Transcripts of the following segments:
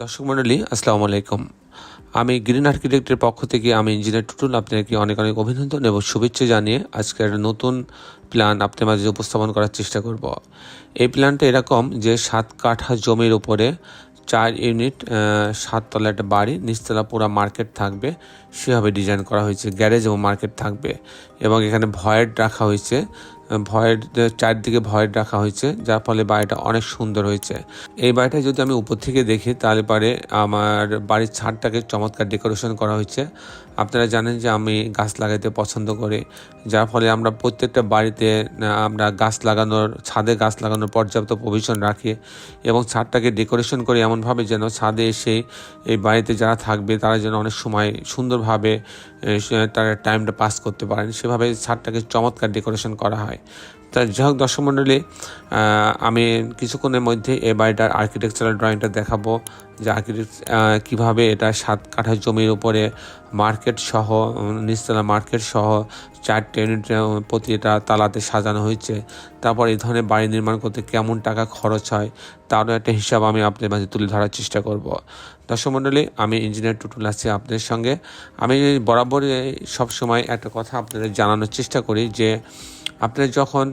দর্শক মণ্ডলী, আসসালামু আলাইকুম। আমি গ্রিন আর্কিটেক্টের পক্ষ থেকে আমি ইঞ্জিনিয়ার টুটুল আপনাকে অনেক অনেক অভিনন্দন এবং শুভেচ্ছা জানিয়ে আজকে একটা নতুন প্ল্যান আপনার মাঝে উপস্থাপন করার চেষ্টা করব। এই প্ল্যানটা এরকম যে সাত কাঠা জমির উপরে চার ইউনিট সাততলা একটা বাড়ি, নিচতলা পুরো মার্কেট থাকবে। সেভাবে ডিজাইন করা হয়েছে গ্যারেজ এবং মার্কেট থাকবে এবং এখানে ভয়েড রাখা হয়েছে। ভয়েড চারদিকে ভয়েড রাখা হয়েছে, যার ফলে বাড়িটা অনেক সুন্দর হয়েছে। এই বাড়িটা যদি আমি উপর থেকে দেখি, তাহলে পারে আমার বাড়ির ছাদটাকে চমৎকার ডেকোরেশন করা হয়েছে। আপনারা জানেন যে আমি গাছ লাগাইতে পছন্দ করি, যার ফলে আমরা প্রত্যেকটা বাড়িতে আমরা গাছ লাগানোর, ছাদে গাছ লাগানোর পর্যাপ্ত প্রভিশন রাখি এবং ছাদটাকে ডেকোরেশন করি এমনভাবে যেন ছাদে এসে এই বাড়িতে যারা থাকবে, তারা যেন অনেক সময় সুন্দরভাবে তারা টাইমটা পাস করতে পারেন। সেভাবে ছাদটাকে চমৎকার ডেকোরেশন করা হয়। তা যাই হোক দর্শক মণ্ডলী আমি কিছুক্ষণের মধ্যে এ বাড়িটার আর্কিটেকচারাল ড্রয়িংটা দেখাবো যে আর্কিটেক্ট কীভাবে এটা সাত কাঠা জমির উপরে মার্কেট সহ নিচতলা মার্কেট সহ চারটে ইউনিট আহ, প্রতিটা তালাতে সাজানো হয়েছে। তারপর এই ধরনের বাড়ি নির্মাণ করতে কেমন টাকা খরচ হয় তারও একটা হিসাব আমি আপনাদের মাঝে তুলে ধরার চেষ্টা করব। দর্শক মণ্ডলী আমি ইঞ্জিনিয়ার টুটুল আছি আপনাদের সঙ্গে। আমি বরাবর সবসময় একটা কথা আপনাদের জানানোর চেষ্টা করি যে আপনারা যখন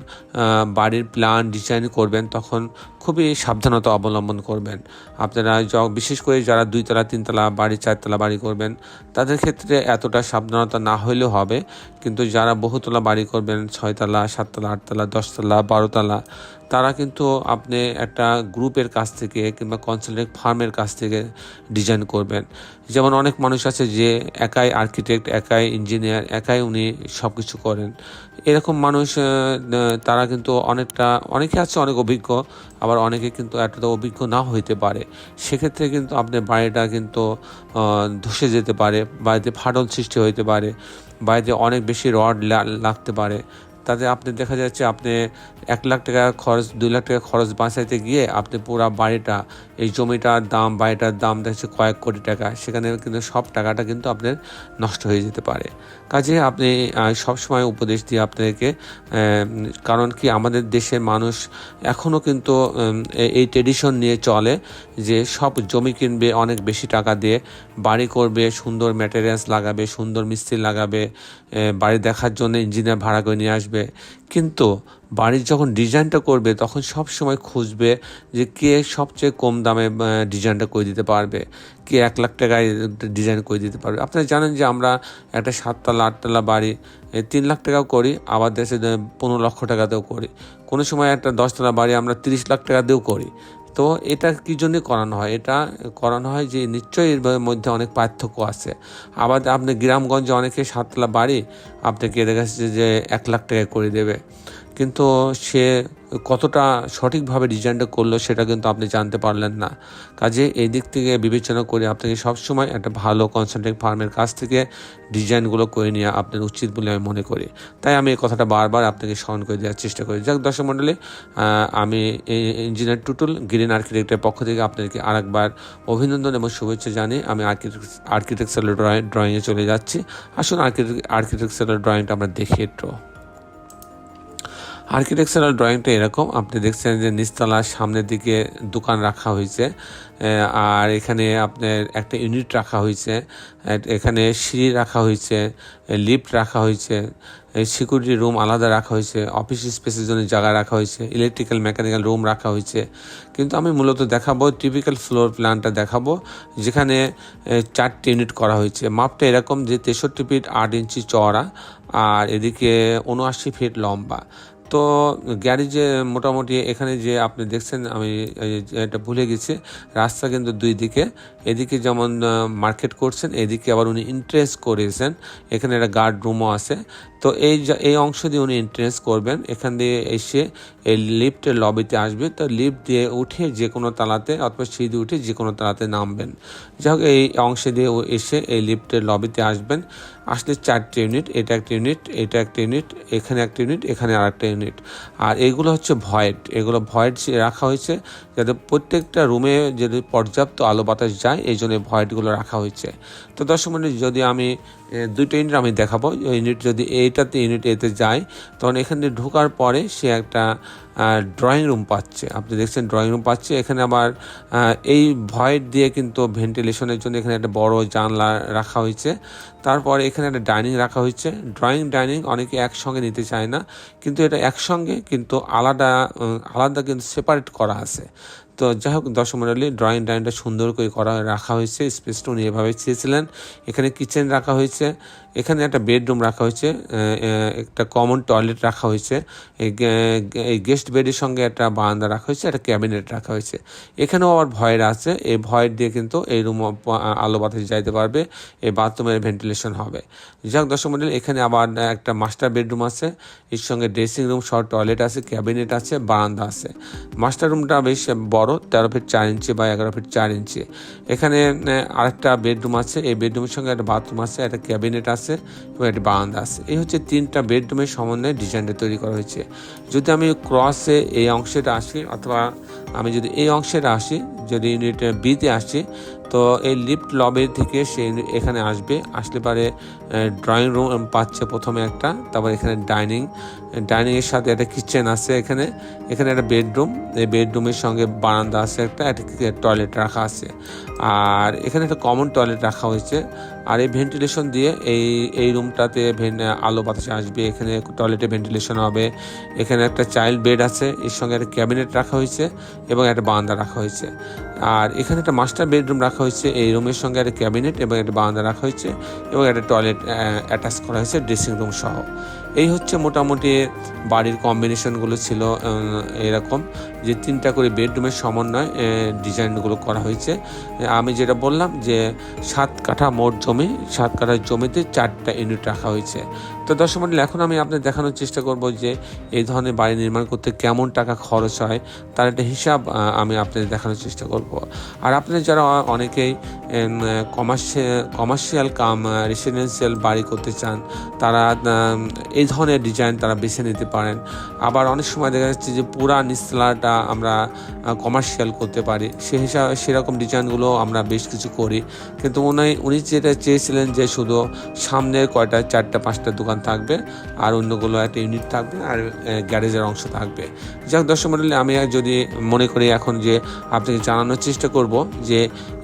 বাড়ির প্ল্যান ডিজাইন করবেন, তখন খুবই সাবধানতা অবলম্বন করবেন। আপনারা বিশেষ করে যারা দুইতলা, তিনতলা বাড়ি, চারতলা বাড়ি করবেন, তাদের ক্ষেত্রে এতটা সাবধানতা না হইলেও হবে। কিন্তু যারা বহুতলা বাড়ি করবেন, ছয়তলা, সাততলা, আটতলা, দশতলা, বারোতলা তারা কিন্তু আপনি একটা গ্রুপের কাছ থেকে কিংবা কনসালটেন্ট ফার্মের কাছ থেকে ডিজাইন করবেন। যেমন অনেক মানুষ আছে যে একাই আর্কিটেক্ট একাই ইঞ্জিনিয়ার একাই উনি সব কিছু করেন। এরকম মানুষ তারা কিন্তু অনেকটা, অনেকে আছে অনেক অভিজ্ঞ, আবার অনেকে কিন্তু এতটা অভিজ্ঞ না হইতে পারে। সেক্ষেত্রে কিন্তু আপনার বাড়িটা কিন্তু ধসে যেতে পারে, বাড়িতে ফাটল সৃষ্টি হইতে পারে, বাড়িতে অনেক বেশি রড লাগতে পারে। তাতে আপনি দেখা যাচ্ছে আপনি এক লাখ টাকা খরচ, দুই লাখ টাকা খরচ বাঁচাইতে গিয়ে আপনি পুরো বাড়িটা, এই জমিটার দাম, বাড়িটার দাম দেখছে কয়েক কোটি টাকা। সেখানে কিন্তু সব টাকাটা কিন্তু আপনার নষ্ট হয়ে যেতে পারে। কাজে আপনি সব সময় উপদেশ দিয়ে আপনাদেরকে কারণ কি আমাদের দেশের মানুষ এখনও কিন্তু এই ট্রেডিশন নিয়ে চলে যে সব জমি কিনবে, অনেক বেশি টাকা দিয়ে বাড়ি করবে, সুন্দর ম্যাটেরিয়ালস লাগাবে, সুন্দর মিস্ত্রি লাগাবে বাড়ি দেখার জন্য ইঞ্জিনিয়ার ভাড়া করে নিয়ে আসবে। কিন্তু বাড়ির যখন ডিজাইনটা করবে, তখন সব সময় খুঁজবে যে কে সবচেয়ে কম দামে ডিজাইনটা করে দিতে পারবে। কে এক লাখ টাকায় ডিজাইন করে দিতে পারবে। আপনারা জানেন যে আমরা একটা সাততলা, আটতলা বাড়ি তিন লাখ টাকাও করি, আবার দেশে পনেরো লক্ষ টাকাতেও করি। কোনো সময় একটা দশতলা বাড়ি আমরা তিরিশ লাখ টাকা দিয়েও করি। তো এটা কী জন্য করানো হয়? এটা করানো হয় যে নিশ্চয়ই এর মধ্যে অনেক পার্থক্য আছে। আবার আপনি গ্রামগঞ্জে অনেকে সাতলা বাড়ি, আপনাকে দেখা যাচ্ছে যে এক লাখ টাকা করে দেবে। কিন্তু সে কতটা সঠিকভাবে ডিজাইনটা করল সেটা কিন্তু আপনি জানতে পারলেন না। কাজে এই দিক থেকে বিবেচনা করে আপনাকে সবসময় একটা ভালো কনসালটেন্ট ফার্মের কাছ থেকে ডিজাইনগুলো করে নেওয়া আপনার উচিত বলে আমি মনে করি। তাই আমি এই কথাটা বারবার আপনাকে স্মরণ করে দেওয়ার চেষ্টা করি। যাক দর্শক মণ্ডলী আমি ইঞ্জিনিয়ার টুটুল গ্রিন আর্কিটেক্টের পক্ষ থেকে আপনাদেরকে আরেকবার অভিনন্দন এবং শুভেচ্ছা জানিয়ে আমি আর্কিটেকচারাল ড্রয়িং ড্রয়িংয়ে চলে যাচ্ছি। আসুন আর্কিটেকচারাল ড্রয়িংটা আমরা দেখি একটু। আর্কিটেকচারাল ড্রয়িংটা এরকম। আপনি দেখছেন যে নিচতলার সামনের দিকে দোকান রাখা হয়েছে আর এখানে আপনার একটা ইউনিট রাখা হয়েছে এখানে সিঁড়ি রাখা হয়েছে লিফট রাখা হয়েছে সিকিউরিটি রুম আলাদা রাখা হয়েছে অফিস স্পেসের জন্য জায়গা রাখা হয়েছে ইলেকট্রিক্যাল মেকানিক্যাল রুম রাখা হয়েছে। কিন্তু আমি মূলত দেখাবো টিপিক্যাল ফ্লোর প্ল্যানটা দেখাবো, যেখানে চারটে ইউনিট করা হয়েছে। মাপটা এরকম যে তেষট্টি ফিট আট ইঞ্চি চওড়া, আর এদিকে উনআশি ফিট লম্বা। তো গ্যারেজে মোটামুটি এখানে যে আপনি দেখছেন, আমি এটা ভুলে গেছি, রাস্তা কিন্তু দুই দিকে। এদিকে যেমন মার্কেট করছেন, এদিকে আবার উনি ইন্টারেস্ট করেছেন। এখানে একটা গার্ড রুমও আছে। তো এই এই অংশ দিয়ে উনি ইন্টারেস্ট করবেন। এখান দিয়ে এসে এই লিফটের লবিতে আসবে। তো লিফট দিয়ে উঠে যে কোনো তালাতে, অথবা সিঁড়ি উঠে যে কোনো তালাতে নামবেন। যাই হোক, এই অংশে দিয়ে এসে এই লিফটের লবিতে আসবেন। আসলে চারটে ইউনিট এটা একটা ইউনিট এটা একটা ইউনিট এখানে একটা ইউনিট এখানে আর একটা ইউনিট আর এগুলো হচ্ছে ভয়েড এগুলো ভয়েড রাখা হয়েছে, যাতে প্রত্যেকটা রুমে যদি পর্যাপ্ত আলো বাতাস যায়, এই জন্য ভয়েডগুলো রাখা হয়েছে। তো দর্শক যদি আমি দুইটা ইউনিট আমি দেখাবো। ইউনিট যদি এইটাতে ইউনিট এতে যায়, তখন এখানে ঢোকার পরে সে একটা ড্রয়িং রুম পাচ্ছে। আপনি দেখছেন ড্রয়িং রুম পাচ্ছে। এখানে আবার এই ভয়েড দিয়ে কিন্তু ভেন্টিলেশনের জন্য এখানে একটা বড় জানলা রাখা হয়েছে। তারপরে এখানে একটা ডাইনিং রাখা হয়েছে। ড্রয়িং ডাইনিং অনেকে একসঙ্গে নিতে চায় না। কিন্তু এটা একসঙ্গে কিন্তু আলাদা আলাদা কিন্তু সেপারেট করা আছে। তো যাই হোক দর্শক মন্ডলী ড্রয়িং ডাইনিংটা সুন্দর করে করা, রাখা হয়েছে স্পেসটা উনি এভাবে চেয়েছিলেন এখানে কিচেন রাখা হয়েছে, এখানে একটা বেডরুম রাখা হয়েছে একটা কমন টয়লেট রাখা হয়েছে, এই গেস্ট বেডের সঙ্গে একটা বারান্দা রাখা হয়েছে, একটা ক্যাবিনেট রাখা হয়েছে। এখানেও আবার ভয়ের আছে, এই ভয়ের দিয়ে কিন্তু এই রুম আলো বাতাস যাইতে পারবে, এই বাথরুমের ভেন্টিলেশন হবে। যাক দর্শক মন্ডলী, এখানে আবার একটা মাস্টার বেডরুম আছে, এর সঙ্গে ড্রেসিং রুম সহ টয়লেট আছে ক্যাবিনেট আছে, বারান্দা আছে। মাস্টার রুমটা বেশ বড় তেরো ফিট চার ইঞ্চি বা এগারো ফিট চার ইঞ্চি। এখানে আরেকটা বেডরুম আছে। এই বেডরুমের সঙ্গে একটা বাথরুম আছে, একটা ক্যাবিনেট আছে এবং একটা বারান্দা আছে। এই হচ্ছে তিনটা বেডরুমের সমন্বয়ে ডিজাইনটা তৈরি করা হয়েছে। যদি আমি ক্রসে এই অংশটা আসি অথবা আমি যদি এই অংশটা আসি, যদি ইউনিট বিতে আসি তো এই লিফ্ট লবে থেকে সে এখানে আসবে। আসলে পারে ড্রয়িং রুম পাচ্ছে প্রথমে একটা, তারপর এখানে ডাইনিং ডাইনিংয়ের সাথে একটা কিচেন আছে এখানে। এখানে একটা বেডরুম এই বেডরুমের সঙ্গে বারান্দা আছে একটা একটা টয়লেট রাখা আছে। আর এখানে একটা কমন টয়লেট রাখা হয়েছে। আর এই ভেন্টিলেশন দিয়ে এই এই রুমটাতে আলো বাতাসে আসবে, এখানে টয়লেটে ভেন্টিলেশন হবে, এখানে একটা চাইল্ড বেড আছে, এর সঙ্গে একটা ক্যাবিনেট রাখা হয়েছে এবং একটা বারান্দা রাখা হয়েছে। আর এখানে একটা মাস্টার বেডরুম রাখা হয়েছে, এই রুমের সঙ্গে একটা ক্যাবিনেট এবং একটা বারান্দা রাখা হয়েছে এবং একটা টয়লেট অ্যাটাচ করা হয়েছে ড্রেসিং রুম সহ। এই হচ্ছে মোটামুটি বাড়ির কম্বিনেশনগুলো ছিল এরকম যে তিনটা করে বেডরুমের সমন্বয় ডিজাইনগুলো করা হয়েছে। আমি যেটা বললাম যে সাত কাঠা মোট জমি সাত জমিতে চারটা ইউনিট রাখা হয়েছে। তো দর্শক মন্ডলী, এখন আমি আপনাদের দেখানোর চেষ্টা করব যে এই ধরনের বাড়ি নির্মাণ করতে কেমন টাকা খরচ হয়, তার একটা হিসাব আমি আপনাদের দেখানোর চেষ্টা করব। আর আপনাদের যারা অনেকেই কমার্শিয়াল কমার্শিয়াল কাম রেসিডেন্সিয়াল বাড়ি করতে চান, তারা এই ধরনের ডিজাইন তারা বেছে নিতে পারেন। আবার অনেক সময় দেখা যাচ্ছে যে পুরা নিচতলাটা আমরা কমার্শিয়াল করতে পারি, সে হিসাবে সেরকম ডিজাইনগুলো আমরা বেশ কিছু করি। কিন্তু উনি উনি যেটা চেয়েছিলেন যে শুধু সামনের কয়টা, চারটা, পাঁচটা দোকান থাকবে, আর অন্যগুলো একটা ইউনিট থাকবে, আর গ্যারেজের অংশ থাকবে। যাক দর্শক মন্ডলী, আমি যদি মনে করি এখন যে আপনাকে জানানোর চেষ্টা করব যে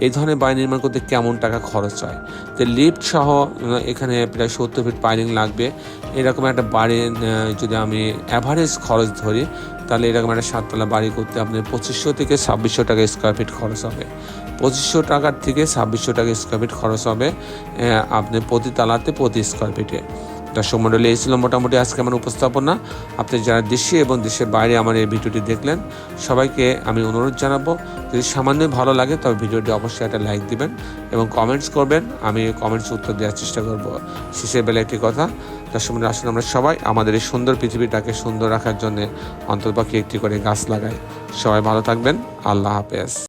এই ধরনের বাড়ি নির্মাণ করতে কেমন টাকা খরচ হয়। তো লিফট সহ এখানে প্রায় সত্তর ফিট পাইলিং লাগবে। এরকম একটা বাড়ি যদি আমি অ্যাভারেজ খরচ ধরি, তাহলে এরকম একটা সাততলা বাড়ি করতে আপনার পঁচিশশো থেকে ছাব্বিশশো টাকা স্কোয়ার ফিট খরচ হবে। পঁচিশশো টাকার থেকে ছাব্বিশশো টাকা স্কোয়ার ফিট খরচ হবে আপনি প্রতি তালাতে প্রতি স্কোয়ার ফিটে দর্শক মণ্ডলী এই ছিল মোটামুটি আজকে আমার উপস্থাপনা। আপনি যারা দেশে এবং দেশের বাইরে আমার এই ভিডিওটি দেখলেন, সবাইকে আমি অনুরোধ জানাব, যদি সামান্য ভালো লাগে তবে ভিডিওটি অবশ্যই একটা লাইক দিবেন এবং কমেন্টস করবেন। আমি কমেন্টস উত্তর দেওয়ার চেষ্টা করব। শেষের বেলা একটি কথা দর্শক মণ্ডলী আসলে আমরা সবাই। আমাদের এই সুন্দর পৃথিবীটাকে সুন্দর রাখার জন্য অন্ততপক্ষে একটি করে গাছ লাগাই। সবাই ভালো থাকবেন। আল্লাহ হাফেজ।